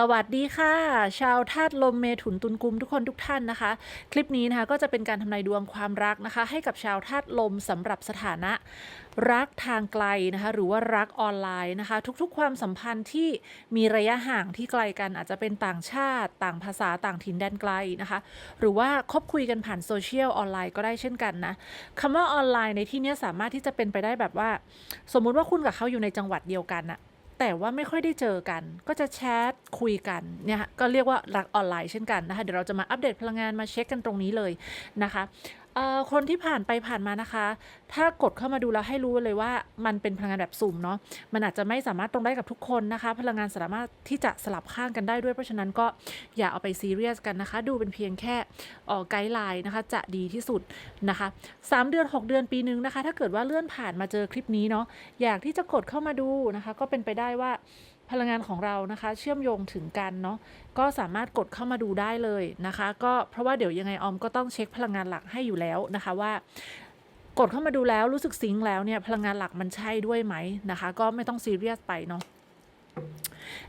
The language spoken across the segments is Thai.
สวัสดีค่ะ ชาวธาตุลมเมถุนตุลกุมทุกคนทุกท่านนะคะ คลิปนี้นะคะก็จะเป็นการทำนายดวงความรักนะคะ ให้กับชาวธาตุลมสำหรับสถานะ รักทางไกลนะคะหรือว่ารักออนไลน์นะคะ ทุกๆ ความสัมพันธ์ที่มีระยะห่างที่ไกลกันอาจจะเป็นต่างชาติ ต่างภาษาต่างถิ่นแดนไกลนะคะ หรือว่าคบคุยกันผ่านโซเชียลออนไลน์ก็ได้เช่นกันนะคำว่าออนไลน์ในที่นี้สามารถที่จะเป็นไปได้แบบว่า สมมุติว่าคุณกับเขาอยู่ในจังหวัดเดียวกันอะ แต่ว่าไม่ค่อยได้เจอกัน ก็จะแชทคุยกันเนี่ยค่ะก็เรียกว่ารักออนไลน์เช่นกันนะคะ เดี๋ยวเราจะมาอัปเดตพลังงานมาเช็คกันตรงนี้เลยนะคะ เอ่อคนที่ผ่านไปผ่านมานะคะ ถ้ากดเข้ามาดูแล้วให้รู้เลยว่ามันเป็นพลังงานแบบสุ่มเนาะมันอาจจะไม่สามารถตรงได้กับทุกคนนะคะ พลังงานสามารถที่จะสลับข้างกันได้ด้วยเพราะฉะนั้นก็อย่าเอาไปซีเรียสกันนะคะ ดูเป็นเพียงแค่ออไกด์ไลน์นะคะ จะดีที่สุดนะคะ 3 เดือน 6 เดือนปีนึงนะคะ ถ้าเกิดว่าเลื่อนผ่านมาเจอคลิปนี้เนาะอยากที่จะกดเข้ามาดูนะคะ ก็เป็นไปได้ว่า พลังงานของเรานะคะ เชื่อมโยงถึงกันเนาะก็สามารถกดเข้ามาดูได้เลยนะคะ ก็เพราะว่าเดี๋ยวยังไงออมก็ต้องเช็คพลังงานหลักให้อยู่แล้วนะคะว่ากดเข้ามาดูแล้วรู้สึกซิงค์แล้วเนี่ยพลังงานหลักมันใช่ด้วยไหมนะคะ ก็ไม่ต้องซีเรียสไปเนาะ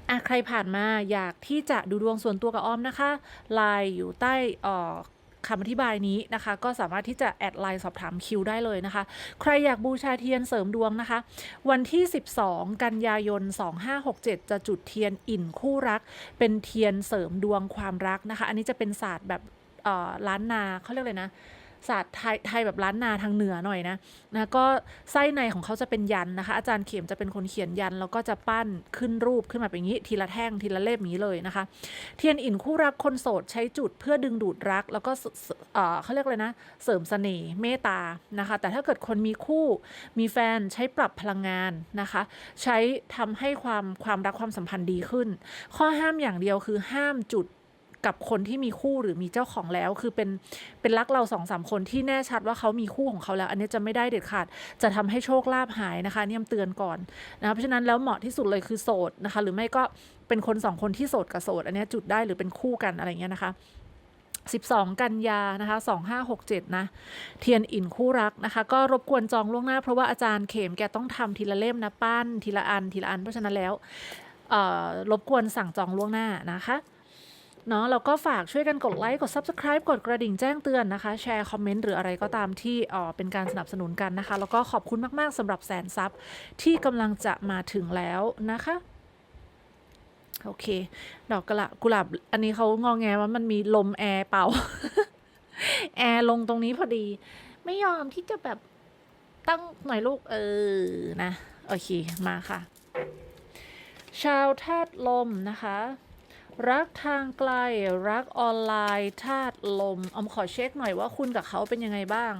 อะใครผ่านมาอยากที่จะดูดวงส่วนตัวกับออมนะคะไลน์อยู่ใต้อ่อ คำอธิบายนี้นะคะ ก็สามารถที่จะแอดไลน์สอบถามคิวได้เลยนะคะ ใครอยากบูชาเทียนเสริมดวงนะคะ วันที่ 12 กันยายน 2567 จะจุดเทียนอิ่นคู่รัก เป็นเทียนเสริมดวงความรักนะคะ อันนี้จะเป็นศาสตร์แบบล้านนาเขาเรียกเลยนะ ศาสตร์ไทยไทยแบบล้านนาทางเหนือหน่อยนะนะก็ไส้ในของเขาจะเป็นยันนะคะ อาจารย์เข็มจะเป็นคนเขียนยัน แล้วก็จะปั้นขึ้นรูปขึ้นมาเป็นอย่างนี้ทีละแท่งทีละเล่มนี้เลยนะคะ เทียนอินคู่รักคนโสดใช้จุดเพื่อดึงดูดรัก แล้วก็เสเอ่อเขาเรียกเลยนะ เสริมเสน่ห์เมตตานะคะ แต่ถ้าเกิดคนมีคู่มีแฟนใช้ปรับพลังงานนะคะ ใช้ทำให้ความความรักความสัมพันธ์ดีขึ้น ข้อห้ามอย่างเดียวคือห้ามจุด กับคนที่มีคู่หรือมีเจ้าของแล้ว คือเป็นเป็นรักเราสองสามคนที่แน่ชัดว่าเขามีคู่ของเขาแล้ว อันนี้จะไม่ได้เด็ดขาด จะทำให้โชคลาภหายนะคะเนี่ยเตือนก่อนนะคะเพราะฉะนั้นแล้วเหมาะที่สุดเลยคือโสดนะคะ หรือไม่ก็เป็นคนสองคนที่โสดกับโสดอันนี้จุดได้หรือเป็นคู่กันอะไรเงี้ยนะคะ12 กันยานะคะ2567 นะ เทียนอินคู่รักนะคะ ก็รบกวนจองล่วงหน้าเพราะว่าอาจารย์เข็มแกต้องทำทีละเล่มนะ ปั้นทีละอันทีละอันเพราะฉะนั้นแล้วเอ่อรบกวนสั่งจองล่วงหน้านะคะ เนาะแล้วก็ฝากช่วยกันกดไลค์กด Subscribe กดกระดิ่งแจ้งเตือนนะคะ แชร์คอมเมนต์หรืออะไรก็ตามที่เอ่อเป็นการสนับสนุนกันนะคะ แล้วก็ขอบคุณมากๆสำหรับแสนซับที่กำลังจะมาถึงแล้วนะคะโอเค ดอกกระละกุหลาบอันนี้เขางองแงว่ามันมีลมแอร์เป่า แอร์ลงตรงนี้พอดี ไม่ยอมที่จะแบบตั้งหน่อยลูก เออ นะ โอเค มาค่ะ ชาวธาตุลมนะคะ รักทางไกล รักออนไลน์ธาตุลมอมขอเช็คหน่อยว่าคุณกับเขาเป็นยังไงบ้าง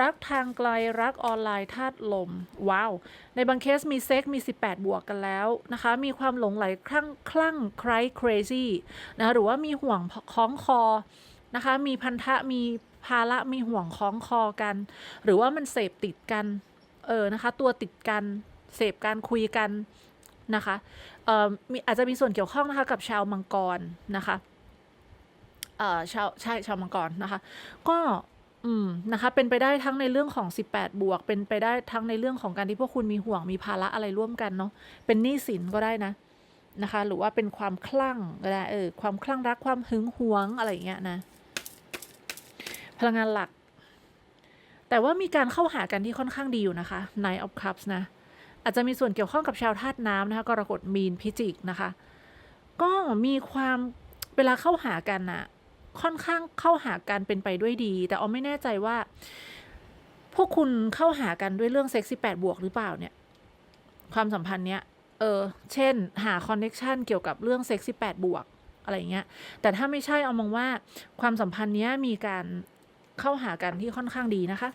รักทางไกลรักออนไลน์ธาตุลม ว้าว ในบางเคสมีเซ็กมี 18 บวกกันแล้วนะคะ มีความหลงไหลคลั่งคลั่งใคร crazy นะคะหรือว่ามีห่วงคล้องคอนะคะ มีพันธะมีภาระมีห่วงคล้องคอกัน หรือว่ามันเสพติดกัน เออนะคะ ตัวติดกันเสพการคุยกัน นะคะเอ่อมีอาจจะมีส่วนเกี่ยวข้องนะคะกับชาวมังกรนะคะเอ่อชาวใช่ชาวมังกรนะคะ ก็อืมนะคะ เป็นไปได้ทั้งในเรื่องของ 18 บวก เป็นไปได้ทั้งในเรื่องของการที่พวกคุณมีห่วงมีภาระอะไรร่วมกันเนาะเป็นหนี้สินก็ได้นะนะคะ หรือว่าเป็นความคลั่งก็ได้เออความคลั่งรักความหึงหวงอะไรอย่างเงี้ยนะ พลังงานหลัก แต่ว่ามีการเข้าหากันที่ค่อนข้างดีอยู่นะคะ Nine of Cups นะ อาจจะมีส่วนเกี่ยวข้องกับชาวธาตุน้ำนะคะกรกฎมีนพิจิกนะคะ ก็มีความเวลาเข้าหากันน่ะค่อนข้างเข้าหากันเป็นไปด้วยดี แต่ออมไม่แน่ใจว่า พวกคุณเข้าหากันด้วยเรื่องเซ็กซี่แปดบวกหรือเปล่าเนี่ย ความสัมพันธ์เนี้ยเออเช่น หาคอนเน็ชันเกี่ยวกับเรื่องเซ็กซี่แปดบวกอะไรเงี้ย แต่ถ้าไม่ใช่เอามองว่าความสัมพันธ์เนี้ยมีการเข้าหากันที่ค่อนข้างดีนะคะ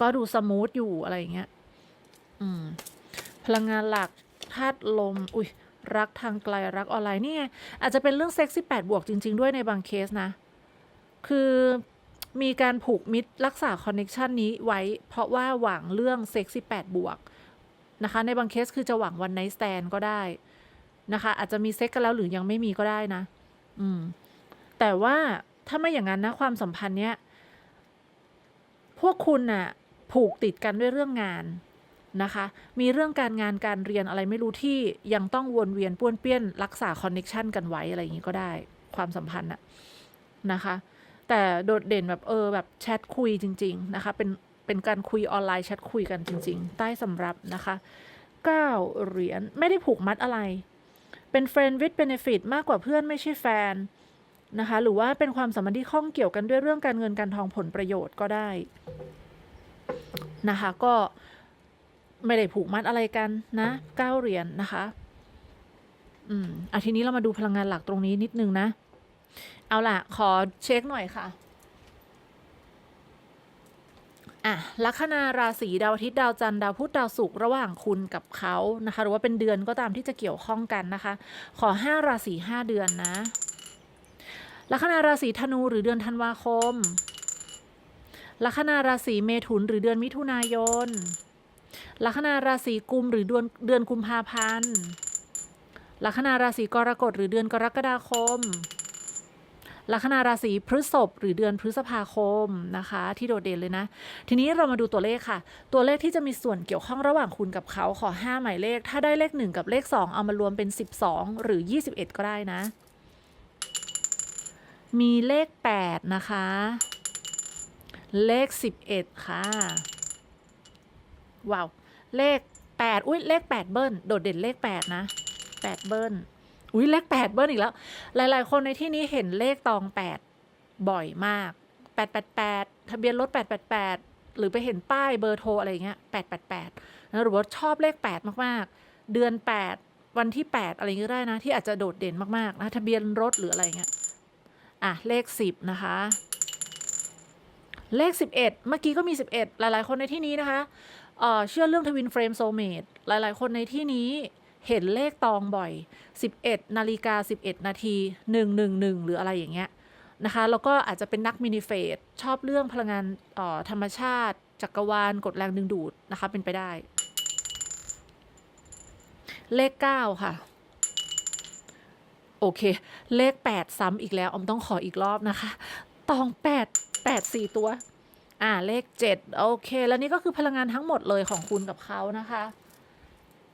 ก็ดูสมูทอยู่อะไรเงี้ย อืม พลังงานหลักธาตุลม อุ้ยรักทางไกลรักออนไลน์นี่ไงอาจจะเป็นเรื่องเซ็กซี่แปดบวกจริง ๆ ด้วยในบางเคสนะ คือมีการผูกมิตรรักษาคอนเน็ชันนี้ไว้ เพราะว่าหวังเรื่องเซ็กซี่แปดบวกนะคะ ในบางเคสคือจะหวังวันไนท์สแตนก็ได้นะคะ อาจจะมีเซ็กกันแล้วหรือยังไม่มีก็ได้นะ อืม แต่ว่าถ้าไม่อย่างนั้นนะความสัมพันธ์เนี้ย พวกคุณน่ะ ผูกติดกันด้วยเรื่องงาน นะคะ มีเรื่องการงานการเรียนอะไรไม่รู้ที่ยังต้องวนเวียนป้วนเปี้ยน รักษาคอนเน็ชันกันไว้อะไรอย่างนี้ก็ได้ ความสัมพันธ์อะนะคะ แต่โดดเด่นแบบเออแบบแชทคุยจริง ๆ นะคะ เป็นเป็นการคุยออนไลน์แชทคุยกันจริง ๆ ใต้สำรับนะคะเก้าเหรียญไม่ได้ผูกมัดอะไร เป็น friend with benefit มากกว่าเพื่อนไม่ใช่แฟนนะคะ หรือว่าเป็นความสัมพันธ์ที่ข้องเกี่ยวกันด้วยเรื่องการเงินการทองผลประโยชน์ก็ได้นะคะ ก็ ไม่ได้ผูกมัดอะไรกันนะเก้าเหรียญนนะคะ อืมอาทีนี้เรามาดูพลังงานหลักตรงนี้นิดนึงนะ เอาล่ะ ขอเช็คหน่อยค่ะอะลัคนาราศีดาวอาทิตย์ดาวจันทร์ดาวพุธดาวศุกร์ระหว่างคุณกับเขานะคะ หรือว่าเป็นเดือนก็ตามที่จะเกี่ยวข้องกันนะคะ ขอห้าราศีห้าเดือนนะลัคนาราศีธนูหรือเดือนธันวาคมลัคนาราศีเมถุนหรือเดือนมิถุนายน ลัคนาราศีกุมหรือเดือนเดือนกุมภาพันธ์ลัคนาราศีกรกฎหรือเดือนกรกฎาคมลัคนาราศีพฤษภหรือเดือนพฤษภาคมนะคะ ที่โดดเด่นเลยนะ ทีนี้เรามาดูตัวเลขค่ะ ตัวเลขที่จะมีส่วนเกี่ยวข้องระหว่างคุณกับเขาขอ 5 หมายเลข ถ้าได้เลข 1 กับเลข 2 เอามารวมเป็น 12 หรือ 21 ก็ได้นะ มีเลข 8 นะคะ เลข 11 ค่ะ ว้าว เลข8อุ้ยเลข8เบิ้ลโดดเด่นเลข8นะ8เบิ้ลอุ้ยเลข8เบิ้ลอีกแล้ว หลาย ๆ คนในที่นี้เห็นเลขตอง8บ่อยมาก888ทะเบียนรถ888หรือไปเห็นป้ายเบอร์โทรอะไรอย่างเงี้ย888นะหรือว่าชอบเลข8มาก ๆ เดือน8วันที่8อะไรเงี้ยได้นะ ที่อาจจะโดดเด่นมากๆนะทะเบียนรถหรืออะไรเงี้ยอะเลข10นะคะเลข 11 เมื่อกี้ก็มี 11 หลาย ๆ คนในที่นี้นะคะ เชื่อเรื่องทวินเฟรมโซเมดหลาย ๆ คนในที่นี้เห็นเลขตองบ่อย 11 นาฬิกา 11 นาที 111 หรืออะไรอย่างเงี้ยนะคะ แล้วก็อาจจะเป็นนักมินิเฟสชอบเรื่องพลังงานออธรรมชาติ จักรวาลกดแรงดึงดูดนะคะ เป็นไปได้ เลข 9 ค่ะ โอเค เลข 8 ซ้ำอีกแล้วออมต้องขออีกรอบนะคะ ตอง 8 8 4 ตัว อ่าเลข 7 โอเค แล้วนี่ก็คือพลังงานทั้งหมดเลยของคุณกับเขานะคะ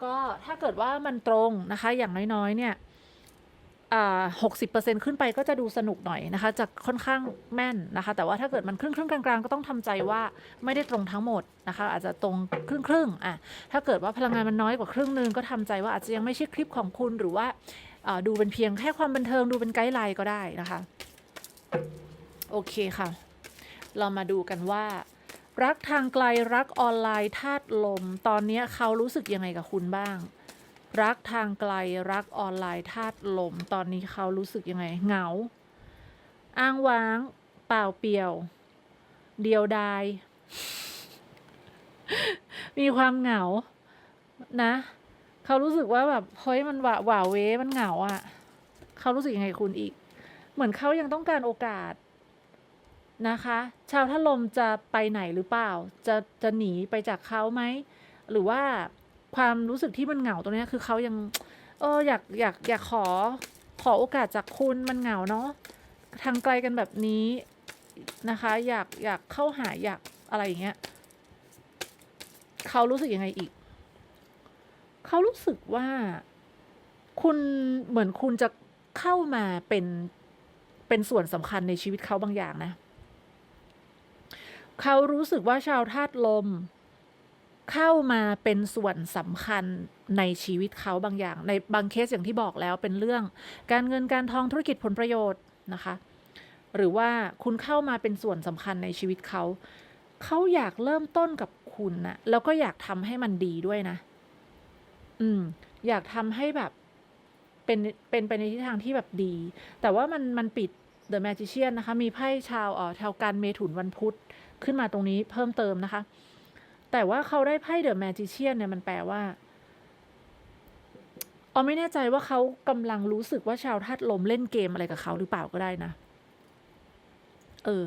ก็ถ้าเกิดว่ามันตรงนะคะอย่างน้อยๆเนี่ยหกสิบเปอร์เซ็นขึ้นไปก็จะดูสนุกหน่อยนะคะจะค่อนข้างแม่นนะคะ แต่ว่าถ้าเกิดมันครึ่งครึ่งกลางๆ ก็ต้องทำใจว่าไม่ได้ตรงทั้งหมดนะคะ อาจจะตรงครึ่งครึ่งอะถ้าเกิดว่าพลังงานมันน้อยกว่าครึ่งหนึงก็ทำใจว่าอาจจะยังไม่ใช่คลิปของคุณหรือว่าดูเป็นเพียงแค่ความบันเทิงดูเป็นไกด์ไลน์ก็ได้นะคะ โอเคค่ะ เรามาดูกันว่า รักทางไกลรักออนไลน์ธาตุลม ตอนนี้เขารู้สึกยังไงกับคุณบ้าง รักทางไกลรักออนไลน์ธาตุลม ตอนนี้เขารู้สึกยังไง เหงา อ้างว้าง เปล่าเปลี่ยว เดียวดาย มีความเหงา นะเขารู้สึกว่าแบบเฮ้ยมันหวาหวาเวมันเหงาอะ่ะ เขารู้สึกยังไงคุณอีก เหมือนเขายังต้องการโอกาส นะคะ ชาวท่าลมจะไปไหนหรือเปล่า จะจะหนีไปจากเขาไหม หรือว่าความรู้สึกที่มันเหงาตรงนี้คือเขายังเอออยากอยากอยากขอขอโอกาสจากคุณมันเหงาเนาะทางไกลกันแบบนี้นะคะ อยากอยากเข้าหาอยากอะไรอย่างเงี้ยเขารู้สึกยังไงอีก เขารู้สึกว่าคุณเหมือนคุณจะเข้ามาเป็นเป็นส่วนสำคัญในชีวิตเขาบางอย่างนะ เขารู้สึกว่าชาวธาตุลม เข้ามาเป็นส่วนสำคัญในชีวิตเขาบางอย่าง ในบางเคสอย่างที่บอกแล้วเป็นเรื่อง การเงินการทองธุรกิจผลประโยชน์นะคะ หรือว่าคุณเข้ามาเป็นส่วนสำคัญในชีวิตเขา เขาอยากเริ่มต้นกับคุณนะแล้วก็อยากทำให้มันดีด้วยนะ อืม อยากทำให้แบบเป็นเป็นไปในทิศทางที่แบบดี แต่ว่ามันมันปิด The Magician นนะคะมีไพ่ชาวเอ่อชาวการเมถุนวันพุธขึ้นมาตรงนี้เพิ่มเติมนะคะ แต่ว่าเขาได้ไพ่ The Magician เนี่ยมันแปลว่าออไม่แน่ใจว่าเขากำลังรู้สึกว่าชาวธาตุลมเล่นเกมอะไรกับเขาหรือเปล่าก็ได้นะ เออ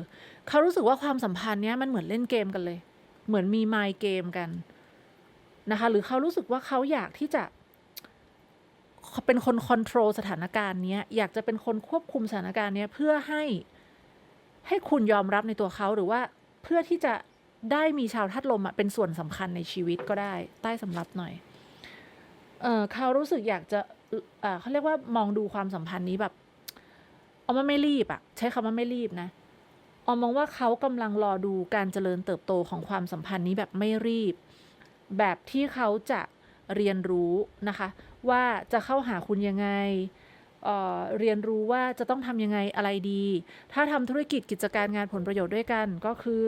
เขารู้สึกว่าความสัมพันธ์เนี้ยมันเหมือนเล่นเกมกันเลย เหมือนมีไมล์เกมกันนะคะ หรือเขารู้สึกว่าเขาอยากที่จะ เป็นคนคอนโทรลสถานการณ์เนี้ยอยากจะเป็นคนควบคุมสถานการณ์เนี้ยเพื่อให้ให้คุณยอมรับในตัวเขาหรือว่าเพื่อที่จะได้มีชาวธาตุลมอะเป็นส่วนสำคัญในชีวิตก็ได้ ใต้สำรับหน่อยเออเขารู้สึกอยากจะเออเขาเรียกว่ามองดูความสัมพันธ์นี้แบบเอาว่าไม่รีบอะใช้คำว่าไม่รีบนะออมมองว่าเขากำลังรอดูการเจริญเติบโตของความสัมพันธ์นี้แบบไม่รีบ แบบที่เขาจะเรียนรู้นะคะ ว่าจะเข้าหาคุณยังไงเเรียนรู้ว่าจะต้องทำยังไงอะไรดี ถ้าทำธุรกิจกิจการงานผลประโยชน์ด้วยกันก็คือ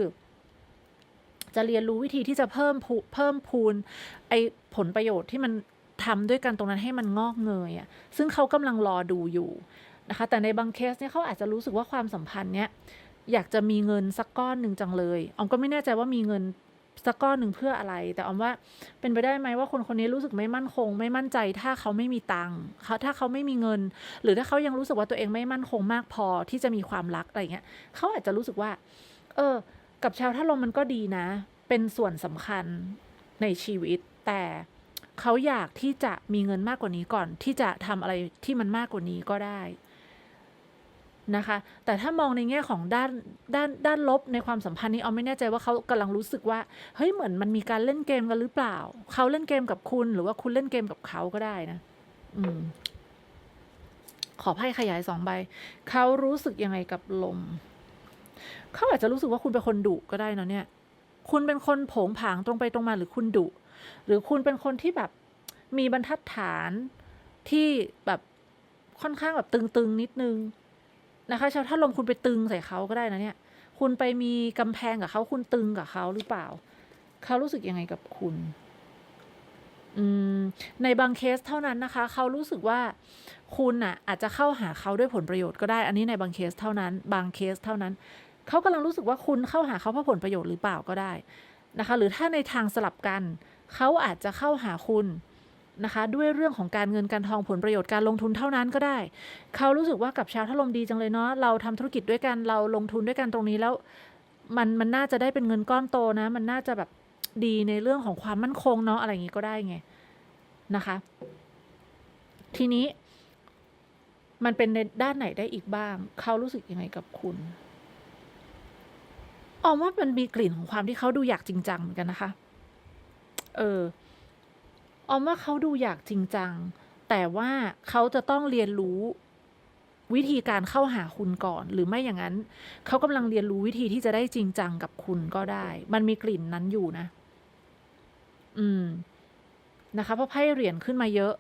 จะเรียนรู้วิธีที่จะเพิ่มเพิ่มพูนไอผลประโยชน์ที่มันทำด้วยกันตรงนั้นให้มันงอกเงยอะ่ะซึ่งเขากำลังรอดูอยู่นะคะ แต่ในบางเคสเนี่ยเขาอาจจะรู้สึกว่าความสัมพันธ์เนี้ยอยากจะมีเงินสักก้อนหนึ่งจังเลยออมก็ไม่แน่ใจว่ามีเงิน สักก้อนหนึ่งเพื่ออะไร แต่ออมว่าเป็นไปได้ไหมว่าคนคนนี้รู้สึกไม่มั่นคง ไม่มั่นใจ ถ้าเขาไม่มีตังค์เขาถ้าเขาไม่มีเงิน หรือถ้าเขายังรู้สึกว่าตัวเองไม่มั่นคงมากพอที่จะมีความรักอะไรเงี้ยเขาอาจจะรู้สึกว่า เออ กับชาวท่าลมมันก็ดีนะ เป็นส่วนสำคัญในชีวิต แต่เขาอยากที่จะมีเงินมากกว่านี้ก่อน ที่จะทำอะไรที่มันมากกว่านี้ก็ได้ นะคะ แต่ถ้ามองในแง่ของด้านด้านด้านลบในความสัมพันธ์นี้เอาไม่แน่ใจว่าเขากำลังรู้สึกว่าเฮ้ยเหมือนมันมีการเล่นเกมกันหรือเปล่า เขาเล่นเกมกับคุณหรือว่าคุณเล่นเกมกับเขาก็ได้นะ อืม ขอไพ่ขยายสองใบ เขารู้สึกยังไงกับลม เขาอาจจะรู้สึกว่าคุณเป็นคนดุก็ได้นะเนี่ย คุณเป็นคนผงผางตรงไปตรงมาหรือคุณดุหรือคุณเป็นคนที่แบบมีบรรทัดฐานที่แบบค่อนข้างแบบตึงๆนิดนึง นะคะชาวท่าลมคุณไปตึงใส่เขาก็ได้นะเนี่ย คุณไปมีกำแพงกับเขาคุณตึงกับเขาหรือเปล่า เขารู้สึกยังไงกับคุณอืมในบางเคสเท่านั้นนะคะ เขารู้สึกว่าคุณน่ะ อาจจะเข้าหาเขาด้วยผลประโยชน์ก็ได้ อันนี้ในบางเคสเท่านั้น บางเคสเท่านั้น เขากำลังรู้สึกว่าคุณเข้าหาเขาเพราะผลประโยชน์หรือเปล่าก็ได้นะคะ หรือถ้าในทางสลับกัน เขาอาจจะเข้าหาคุณ นะคะ ด้วยเรื่องของการเงินการทองผลประโยชน์การลงทุนเท่านั้นก็ได้ เขารู้สึกว่ากับชาวทัลมดีจังเลยเนาะเราทำธุรกิจด้วยกันเราลงทุนด้วยกันตรงนี้แล้ว มันมันน่าจะได้เป็นเงินก้อนโตนะ มันน่าจะแบบดีในเรื่องของความมั่นคงเนาะอะไรอย่างงี้ก็ได้ไงนะคะ ทีนี้ มันเป็นในด้านไหนได้อีกบ้าง เขารู้สึกยังไงกับคุณออมว่ามันมีกลิ่นของความที่เขาดูอยากจริงจังเหมือนกันนะคะ เออ ออมว่าเขาดูอยากจริงจัง แต่ว่าเขาจะต้องเรียนรู้วิธีการเข้าหาคุณก่อน หรือไม่อย่างนั้น เขากำลังเรียนรู้วิธีที่จะได้จริงจังกับคุณก็ได้ มันมีกลิ่นนั้นอยู่นะ อืมนะคะเพราะไพ่เหรียญขึ้นมาเยอะ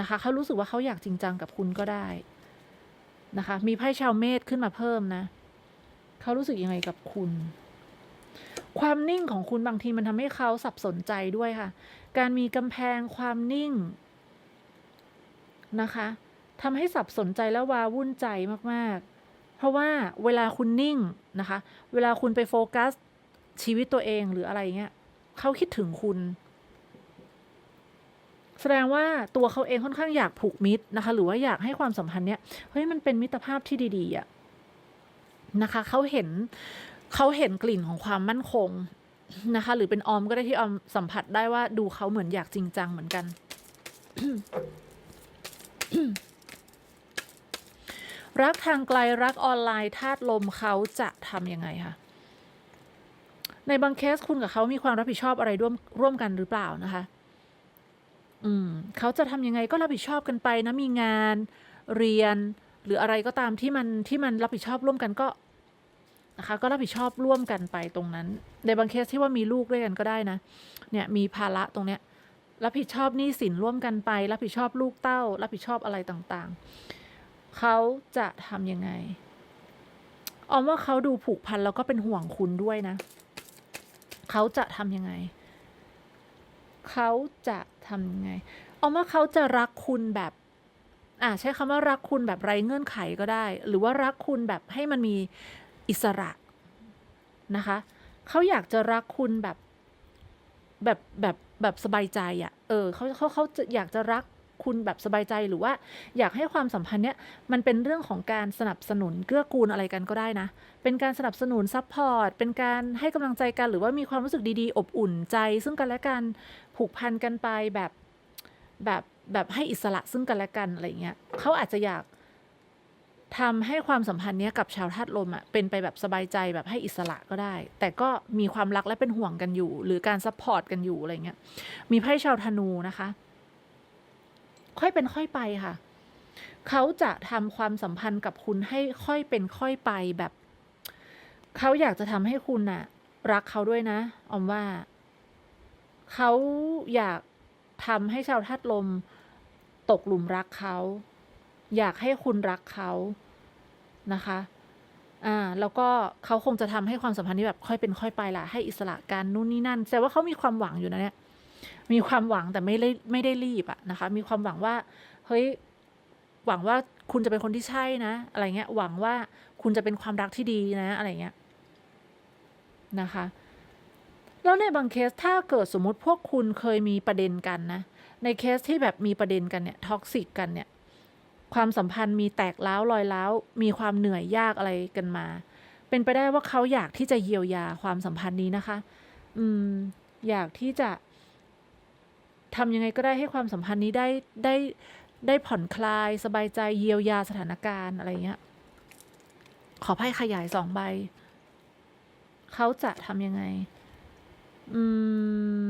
นะคะ เขารู้สึกว่าเขาอยากจริงจังกับคุณก็ได้นะคะ มีไพ่ชาวเมษขึ้นมาเพิ่มนะ เขารู้สึกยังไงกับคุณ ความนิ่งของคุณบางทีมันทำให้เขาสับสนใจด้วยค่ะ การมีกำแพงความนิ่งนะคะทำให้สับสนใจและวาวุ่นใจมากๆ เพราะว่าเวลาคุณนิ่งนะคะ เวลาคุณไปโฟกัสชีวิตตัวเองหรืออะไรเงี้ยเขาคิดถึงคุณ แสดงว่าตัวเขาเองค่อนข้างอยากผูกมิตรนะคะ หรือว่าอยากให้ความสัมพันธ์เนี้ยเฮ้ยมันเป็นมิตรภาพที่ดีๆอะนะคะเขาเห็น เขาเห็นกลิ่นของความมั่นคงนะคะ หรือเป็นออมก็ได้ที่ออมสัมผัสได้ว่าดูเขาเหมือนอยากจริงจังเหมือนกัน รักทางไกลรักออนไลน์ธาตุลมเขาจะทำยังไงคะในบางเคสคุณกับเขามีความรับผิดชอบอะไรร่วมร่วมกันหรือเปล่านะคะ อืมเขาจะทำยังไงก็รับผิดชอบกันไปนะมีงานเรียน หรืออะไรก็ตามที่มันที่มันรับผิดชอบร่วมกันก็ นะคะ ก็รับผิดชอบร่วมกันไปตรงนั้น ในบางเคสที่ว่ามีลูกด้วยกันก็ได้นะ เนี่ยมีภาระตรงเนี้ยรับผิดชอบหนี้สินร่วมกันไป รับผิดชอบลูกเต้า รับผิดชอบอะไรต่างๆ เขาจะทำยังไงออมว่าเขาดูผูกพันแล้วก็เป็นห่วงคุณด้วยนะ เขาจะทำยังไง เขาจะทำยังไงออมว่าเขาจะรักคุณแบบอ่าใช้คำว่ารักคุณแบบไร้เงื่อนไขก็ได้ หรือว่ารักคุณแบบให้มันมี อิสระนะคะ เขาอยากจะรักคุณแบบแบบแบบแบบสบายใจอะ่ะ เออเขาเขาเขาจะอยากจะรักคุณแบบสบายใจหรือว่า อยากให้ความสัมพันธ์เนี้ยมันเป็นเรื่องของการสนับสนุนเกื้อกูลอะไรกันก็ได้นะ เป็นการสนับสนุนซัพพอร์ต เป็นการให้กำลังใจกัน หรือว่ามีความรู้สึกดีๆ อบอุ่นใจ ซึ่งกันและกันผูกพันกันไปแบบแบบแบบให้อิสระซึ่งกันและกันอะไรเงี้ยเขาอาจจะอยาก ทำให้ความสัมพันธ์เนี้ยกับชาวธาตุลมอะเป็นไปแบบสบายใจแบบให้อิสระก็ได้ แต่ก็มีความรักและเป็นห่วงกันอยู่ หรือการซัพพอร์ตกันอยู่อะไรเงี้ยมีไพ่ชาวธนูนะคะ ค่อยเป็นค่อยไปค่ะ เขาจะทำความสัมพันธ์กับคุณให้ค่อยเป็นค่อยไปแบบ เขาอยากจะทำให้คุณน่ะ รักเขาด้วยนะออมว่า เขาอยากทำให้ชาวธาตุลม ตกหลุมรักเขา อยากให้คุณรักเขานะคะ อ่า แล้วก็เขาคงจะทำให้ความสัมพันธ์นี้แบบค่อยเป็นค่อยไปละให้อิสระกันนู่นนี่นั่น แต่ว่าเขามีความหวังอยู่นะเนี่ย มีความหวังแต่ไม่ได้ไม่ได้รีบอะนะคะ มีความหวังว่า เฮ้ย หวังว่าคุณจะเป็นคนที่ใช่นะ อะไรเงี้ย หวังว่าคุณจะเป็นความรักที่ดีนะ อะไรเงี้ย นะคะ แล้วในบางเคสถ้าเกิดสมมุติพวกคุณเคยมีประเด็นกันนะ ในเคสที่แบบมีประเด็นกันเนี่ย ท็อกซิกกันเนี่ย ความสัมพันธ์มีแตกร้าวรอยร้าวมีความเหนื่อยยากอะไรกันมา เป็นไปได้ว่าเขาอยากที่จะเยียวยาความสัมพันธ์นี้นะคะ อืม อยากที่จะทำยังไงก็ได้ให้ความสัมพันธ์นี้ได้ได้ได้ผ่อนคลายสบายใจเยียวยาสถานการณ์อะไรเงี้ย ขอไพ่ขยายสองใบ เขาจะทำยังไง อื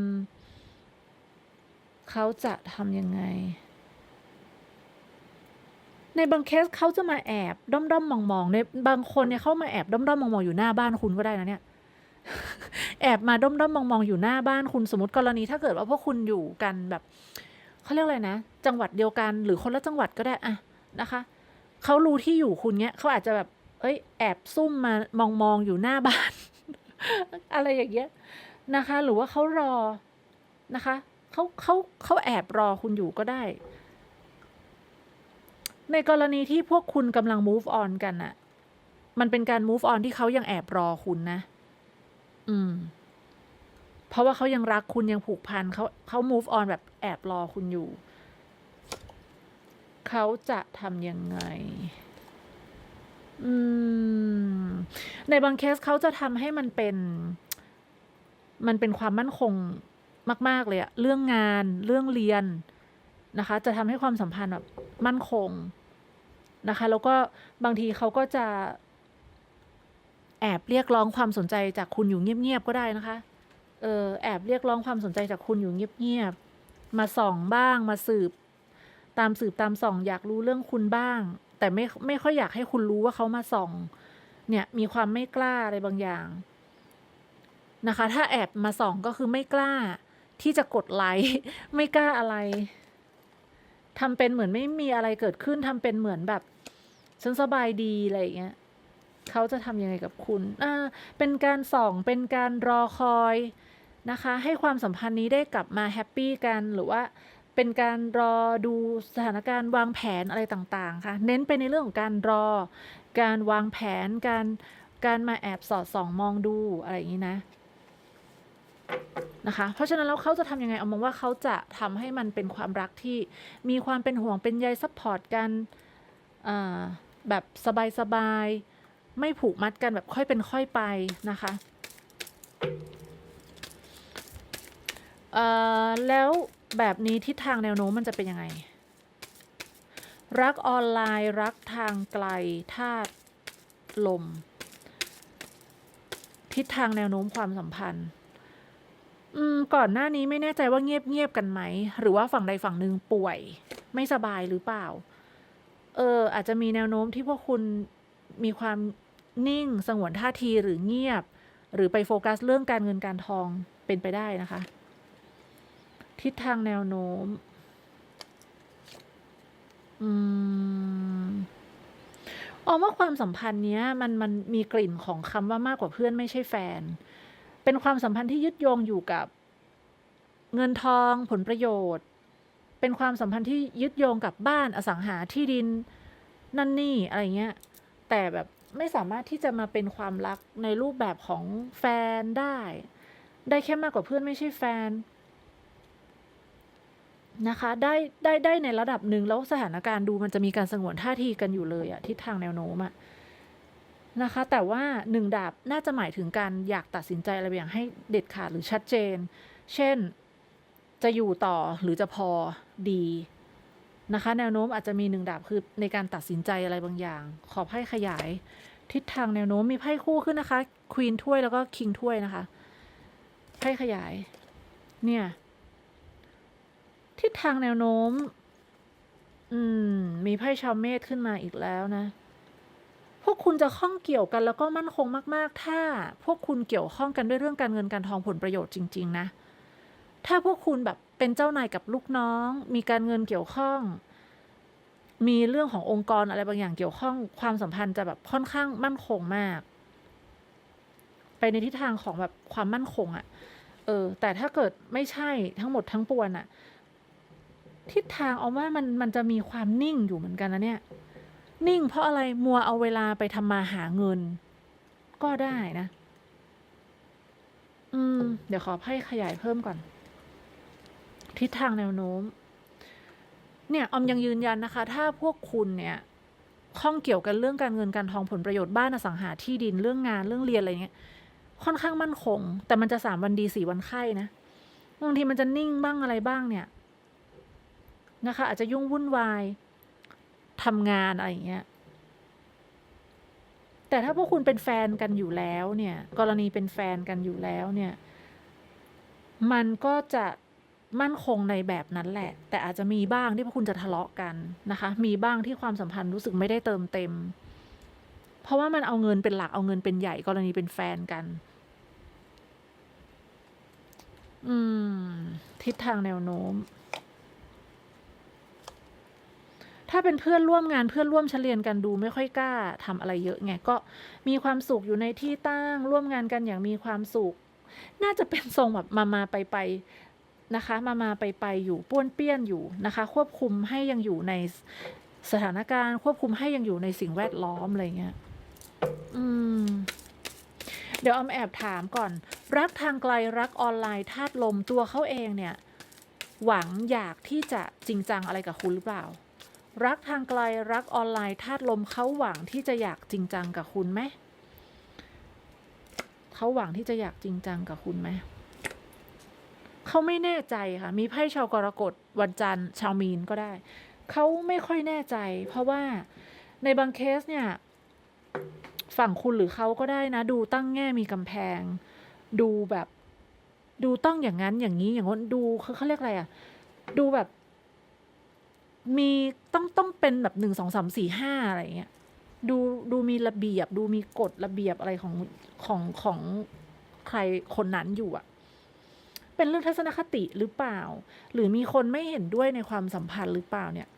ม เขาจะทำยังไง ในบางเคสเขาจะมาแอบด้อมด้อมมองมองๆในบางคนเนี่ยเขามาแอบด้อมด้อมมองมองๆอยู่หน้าบ้านคุณก็ได้นะเนี่ย แอบมาด้อมด้อมมองมองๆอยู่หน้าบ้านคุณสมมติกรณีถ้าเกิดว่าพวกคุณอยู่กันแบบเขาเรียกอะไรนะ จังหวัดเดียวกันหรือคนละจังหวัดก็ได้อะนะคะเขารู้ที่อยู่คุณเนี้ยเขาอาจจะแบบ เอ้ย แอบซุ่มมามองมองอยู่หน้าบ้าน อะไรอย่างเงี้ยนะคะ หรือว่าเขารอนะคะเขาเขาเขาแอบรอคุณอยู่ก็ได้ ในกรณีที่พวกคุณกำลัง move on กันน่ะมันเป็นการ move on ที่เขายังแอบรอคุณนะ อืม เพราะว่าเขายังรักคุณยังผูกพันเขาเขา move on แบบแอบรอคุณอยู่ เขาจะทำยังไง อืม ในบางเคสเขาจะทำให้มันเป็น มันเป็นความมั่นคงมาก ๆ เลยอะเรื่องงานเรื่องเรียนนะคะ จะทำให้ความสัมพันธ์แบบมั่นคง นะคะ แล้วก็บางทีเขาก็จะ แอบเรียกร้องความสนใจจากคุณอยู่เงียบๆก็ได้นะคะ เออแอบเรียกร้องความสนใจจากคุณอยู่เงียบๆมาส่องบ้างมาสืบ ตามสืบตามส่อง อยากรู้เรื่องคุณบ้าง แต่ไม่ไม่ค่อยอยากให้คุณรู้ว่าเขามาส่อง เนี่ยมีความไม่กล้าอะไรบางอย่างนะคะ ถ้าแอบมาส่องก็คือไม่กล้าที่จะกดไลค์ไม่กล้าอะไร ทำเป็นเหมือนไม่มีอะไรเกิดขึ้นทำเป็นเหมือนแบบฉันสบายดีอะไรอย่างเงี้ยเขาจะทำยังไงกับคุณอ่าเป็นการส่องเป็นการรอคอยนะคะ ให้ความสัมพันธ์นี้ได้กลับมาแฮปปี้กันหรือว่าเป็นการรอดูสถานการณ์วางแผนอะไรต่างๆค่ะ เน้นไปในเรื่องของการรอ การวางแผนการการมาแอบสอดส่องมองดูอะไรอย่างนี้นะ นะคะ เพราะฉะนั้นแล้วเขาจะทำยังไงเอามองว่าเขาจะทำให้มันเป็นความรักที่มีความเป็นห่วงเป็นใยซัพพอร์ตกันอ่าแบบสบายๆ ไม่ผูกมัดกันแบบค่อยเป็นค่อยไปนะคะแล้วแบบนี้ทิศทางแนวโน้มมันจะเป็นยังไง รักออนไลน์รักทางไกลธาตุลม ทิศทางแนวโน้มความสัมพันธ์ อืมก่อนหน้านี้ไม่แน่ใจว่าเงียบเงียบๆกันไหม หรือว่าฝั่งใดฝั่งหนึ่งป่วย ไม่สบายหรือเปล่า เออ อาจจะมีแนวโน้มที่พวกคุณมีความนิ่งสงวนท่าทีหรือเงียบ หรือไปโฟกัสเรื่องการเงินการทองเป็นไปได้นะคะ ทิศทางแนวโน้ม อืมออว่าความสัมพันธ์เนี้ย มันมันมีกลิ่นของคำว่ามากกว่าเพื่อนไม่ใช่แฟน เป็นความสัมพันธ์ที่ยึดโยงอยู่กับ เงินทองผลประโยชน์ เป็นความสัมพันธ์ที่ยึดโยงกับบ้านอสังหาที่ดินนั่นนี่อะไรเงี้ย แต่แบบไม่สามารถที่จะมาเป็นความรักในรูปแบบของแฟนได้ ได้แค่มากกว่าเพื่อนไม่ใช่แฟนนะคะได้ได้ได้ในระดับหนึ่งแล้วสถานการณ์ดูมันจะมีการสงวนท่าทีกันอยู่เลยอะทิศทางแนวโน้มอะ นะคะ แต่ว่าหนึ่งดาบน่าจะหมายถึงการอยากตัดสินใจอะไรบางอย่างให้เด็ดขาดหรือชัดเจน เช่นจะอยู่ต่อหรือจะพอดีนะคะ แนวโน้มอาจจะมีหนึ่งดาบคือในการตัดสินใจอะไรบางอย่าง ขอไพ่ขยาย ทิศทางแนวโน้มมีไพ่คู่ขึ้นนะคะควีนถ้วยแล้วก็คิงถ้วยนะคะไพ่ขยาย เนี่ย ทิศทางแนวโน้ม อืม มีไพ่ชาวเมษขึ้นมาอีกแล้วนะ วกคุณจะข้องเกี่ยวกันแล้วก็มั่นคงมาก ๆ ถ้าพวกคุณเกี่ยวข้องกันด้วยเรื่องการเงินการทองผลประโยชน์จริง ๆ นะ ถ้าพวกคุณแบบเป็นเจ้านายกับลูกน้อง มีการเงินเกี่ยวข้อง มีเรื่องขององค์กรอะไรบางอย่างเกี่ยวข้อง ความสัมพันธ์จะแบบค่อนข้างมั่นคงมาก ไปในทิศทางของแบบความมั่นคงอะ่ะ เออ แต่ถ้าเกิดไม่ใช่ทั้งหมดทั้งปวงอะ่ะ ทิศทางเอาว่ามันมันจะมีความนิ่งอยู่เหมือนกันนะเนี่ย นิ่งเพราะอะไรมัวเอาเวลาไปทำมาหาเงิน ก็ได้นะ อืม เดี๋ยวขอไพ่ขยายเพิ่มก่อน ทิศทางแนวโน้ม เนี่ยออมยังยืนยันนะคะ ถ้าพวกคุณเนี่ยข้องเกี่ยวกันเรื่องการเงินการทองผลประโยชน์บ้านอสังหาที่ดินเรื่องงานเรื่องเรียนอะไรเงี้ย ค่อนข้างมั่นคง แต่มันจะสามวันดีสี่วันไข้นะบางทีมันจะนิ่งบ้างอะไรบ้างเนี่ย นะคะ อาจจะยุ่งวุ่นวาย ทำงานอะไรอย่างเงี้ย แต่ถ้าพวกคุณเป็นแฟนกันอยู่แล้วเนี่ย กรณีเป็นแฟนกันอยู่แล้วเนี่ย มันก็จะมั่นคงในแบบนั้นแหละ แต่อาจจะมีบ้างที่พวกคุณจะทะเลาะกันนะคะ มีบ้างที่ความสัมพันธ์รู้สึกไม่ได้เติมเต็ม เพราะว่ามันเอาเงินเป็นหลักเอาเงินเป็นใหญ่กรณีเป็นแฟนกัน อืม ทิศทางแนวโน้ม ถ้าเป็นเพื่อนร่วมงานเพื่อนร่วมเฉลียนกันดูไม่ค่อยกล้าทำอะไรเยอะไงก็มีความสุขอยู่ในที่ตั้งร่วมงานกันอย่างมีความสุข น่าจะเป็นทรงแบบมามาไปไปนะคะ มามาไปไปอยู่ป้วนเปี้ยนอยู่นะคะ ควบคุมให้ยังอยู่ในสถานการณ์ ควบคุมให้ยังอยู่ในสิ่งแวดล้อมอะไรเงี้ยอืมเดี๋ยวออมแอบถามก่อน รักทางไกลรักออนไลน์ธาตุลมตัวเขาเองเนี่ย หวังอยากที่จะจริงจังอะไรกับคุณหรือเปล่า รักทางไกลรักออนไลน์ธาตุลมเขาหวังที่จะอยากจริงจังกับคุณไหมเขาหวังที่จะอยากจริงจังกับคุณไหมเขาไม่แน่ใจค่ะ มีไพ่ชาวกรกฎวันจันทร์ชาวมีนก็ได้ เขาไม่ค่อยแน่ใจ เพราะว่าในบางเคสเนี่ย ฝั่งคุณหรือเขาก็ได้นะ ดูตั้งแง่มีกำแพง ดูแบบ ดูต้องอย่างนั้นอย่างนี้อย่างนั้นดูเขาเขาเรียกอะไรอะดูแบบ มีต้องต้องเป็นแบบหนึ่งสองสามสี่ห้าอะไรอย่างเงี้ยดูดูมีระเบียบ ดูมีกฎระเบียบอะไรของของของใครคนนั้นอยู่อะเป็นเรื่องทัศนคติหรือเปล่า หรือมีคนไม่เห็นด้วยในความสัมพันธ์หรือเปล่าเนี่ย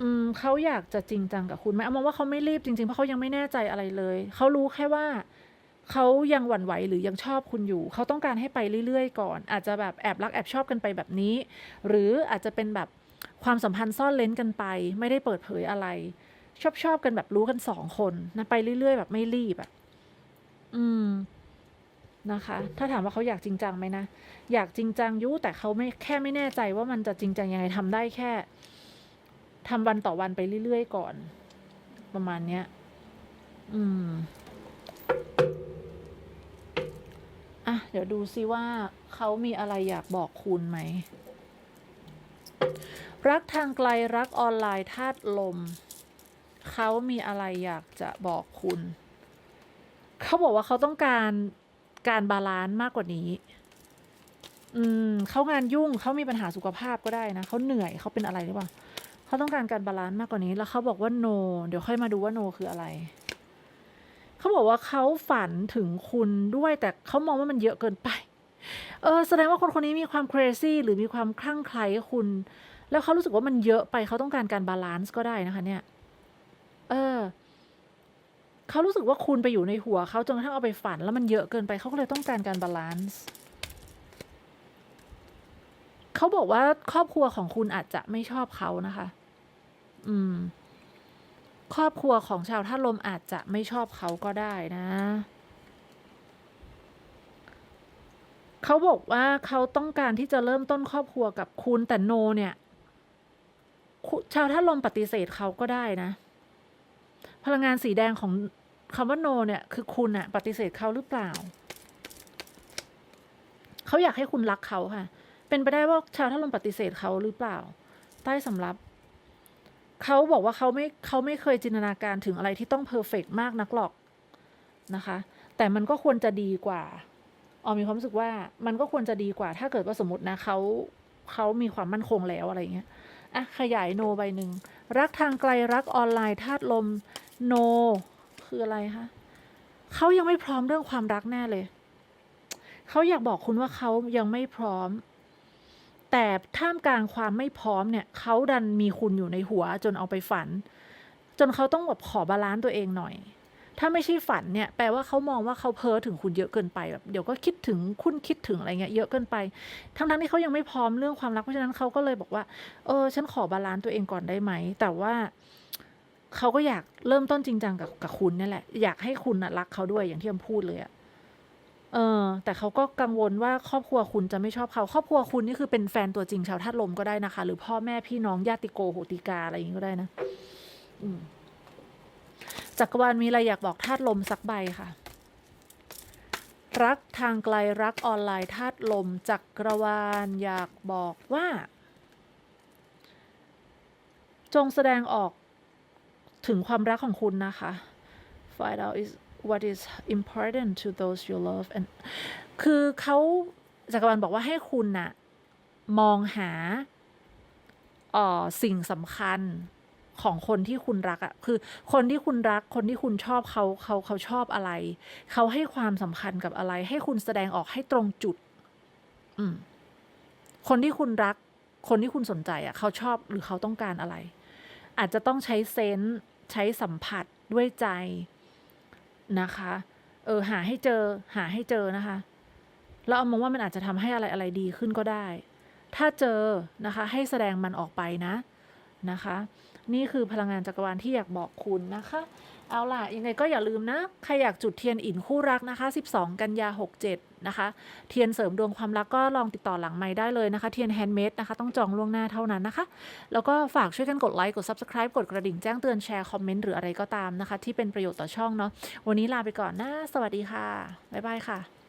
อืมเขาอยากจะจริงจังกับคุณไหมเอามองว่าเขาไม่รีบจริงๆเพราะเขายังไม่แน่ใจอะไรเลย เขารู้แค่ว่า เขายังหวั่นไหวหรือยังชอบคุณอยู่ เขาต้องการให้ไปเรื่อยๆ ก่อน อาจจะแบบแอบรักแอบชอบกันไปแบบนี้ หรืออาจจะเป็นแบบความสัมพันธ์ซ่อนเลนกันไป ไม่ได้เปิดเผยอะไร ชอบชอบกันแบบรู้กันสองคนนะไปเรื่อยๆ แบบไม่รีบอะ่ะอืมนะคะ ถ้าถามว่าเขาอยากจริงจังไหมนะ อยากจริงจังยุแต่เขาไม่แค่ไม่แน่ใจว่ามันจะจริงจังยังไงทำได้แค่ทำวันต่อวันไปเรื่อยๆ ก่อน ประมาณเนี้ย อืม อะ เดี๋ยวดูซิว่าเขามีอะไรอยากบอกคุณไหม รักทางไกลรักออนไลน์ธาตุลม เขามีอะไรอยากจะบอกคุณ เขาบอกว่าเขาต้องการการบาลานซ์มากกว่านี้ อืมเขางานยุ่งเขามีปัญหาสุขภาพก็ได้นะเขาเหนื่อยเขาเป็นอะไรหรือเปล่าเขาต้องการการบาลานซ์มากกว่านี้ แล้วเขาบอกว่า no เดี๋ยวค่อยมาดูว่า no คืออะไร เขาบอกว่าเขาฝันถึงคุณด้วยแต่เขามองว่ามันเยอะเกินไป เออแสดงว่าคนคนนี้มีความ crazy หรือมีความคลั่งไคล้คุณ แล้วเขารู้สึกว่ามันเยอะไปเขาต้องการการบาลานซ์ก็ได้นะคะ เนี่ย เออเขารู้สึกว่าคุณไปอยู่ในหัวเขาจนกระทั่งเอาไปฝัน แล้วมันเยอะเกินไปเขาก็เลยต้องการการบาลานซ์เขาบอกว่าครอบครัวของคุณอาจจะไม่ชอบเขานะคะ อืม ครอบครัวของชาวท่าลมอาจจะไม่ชอบเขาก็ได้นะ เขาบอกว่าเขาต้องการที่จะเริ่มต้นครอบครัวกับคุณแต่โนเนี่ย ชาวท่าลมปฏิเสธเขาก็ได้นะ พลังงานสีแดงของคำว่าโนเนี่ยคือคุณอะปฏิเสธเขาหรือเปล่า เขาอยากให้คุณรักเขาค่ะ เปเป็นไปได้ว่าชาวท่าลมปฏิเสธเขาหรือเปล่า ใต้สำรับ เขาบอกว่าเขาไม่เขาไม่เคยจินตนาการถึงอะไรที่ต้องเพอร์เฟกมากนักหรอกนะคะ แต่มันก็ควรจะดีกว่าออมีความรู้สึกว่ามันก็ควรจะดีกว่า ถ้าเกิดว่าสมมตินะเขาเขามีความมั่นคงแล้วอะไรเงี้ยอะขยายโนใบหนึ่ง รักทางไกลรักออนไลน์ธาตุลมโน คืออะไรคะเขายังไม่พร้อมเรื่องความรักแน่เลย เขาอยากบอกคุณว่าเขายังไม่พร้อม แต่ท่ามกลางความไม่พร้อมเนี่ยเขาดันมีคุณอยู่ในหัวจนเอาไปฝัน จนเขาต้องแบบขอบาลานซ์ตัวเองหน่อย ถ้าไม่ใช่ฝันเนี่ยแปลว่าเขามองว่าเขาเพ้อถึงคุณเยอะเกินไปแบบเดี๋ยวก็คิดถึงคุณคิดถึงอะไรเงี้ยเยอะเกินไป ทั้งทั้งๆที่เขายังไม่พร้อมเรื่องความรักเพราะฉะนั้นเขาก็เลยบอกว่าเออฉันขอบาลานซ์ตัวเองก่อนได้ไหมแต่ว่าเขาก็อยากเริ่มต้นจริงจังกับกับคุณนี่แหละอยากให้คุณนะรักเขาด้วยอย่างที่อมพูดเลยอะ เออ แต่เขาก็กังวลว่าครอบครัวคุณจะไม่ชอบเขา ครอบครัวคุณนี่คือเป็นแฟนตัวจริงชาวธาตุลมก็ได้นะคะ หรือพ่อแม่พี่น้องญาติโกโหติกาอะไรอย่างนี้ก็ได้นะจักรวาลมีอะไรอยากบอกธาตุลมสักใบค่ะ รักทางไกลรักออนไลน์ธาตุลมจักรวาลอยากบอกว่า จงแสดงออกถึงความรักของคุณนะคะ find out is what is important to those you love and คือเขาจักรวาลบอกว่าให้คุณน่ะมองหาออสิ่งสำคัญของคนที่คุณรักอะคือคนที่คุณรักคนที่คุณชอบเขาเขาเขาชอบอะไร เขาให้ความสำคัญกับอะไร ให้คุณแสดงออกให้ตรงจุด อืม คนที่คุณรัก คนที่คุณสนใจอะเขาชอบหรือเขาต้องการอะไร อาจจะต้องใช้เซนส์ใช้สัมผัสด้วยใจ นะคะ เออหาให้เจอหาให้เจอนะคะ แล้วเอามองว่ามันอาจจะทำให้อะไรอะไรดีขึ้นก็ได้ ถ้าเจอนะคะ ให้แสดงมันออกไปนะนะคะ นี่คือพลังงานจักรวาลที่อยากบอกคุณนะคะ เอาล่ะ ยังไงก็อย่าลืมนะ ใครอยากจุดเทียนอินคู่รักนะคะ 12 กันยา 67 นะคะ เทียนเสริมดวงความรักก็ลองติดต่อหลังไม้ได้เลยนะคะ เทียนแฮนด์เมดนะคะ ต้องจองล่วงหน้าเท่านั้นนะคะ แล้วก็ฝากช่วยกันกดไลค์กด Subscribe กดกระดิ่งแจ้งเตือนแชร์ คอมเมนต์ หรืออะไรก็ตามนะคะ ที่เป็นประโยชน์ต่อช่องเนาะวันนี้ลาไปก่อนนะ สวัสดีค่ะบ๊ายบายค่ะ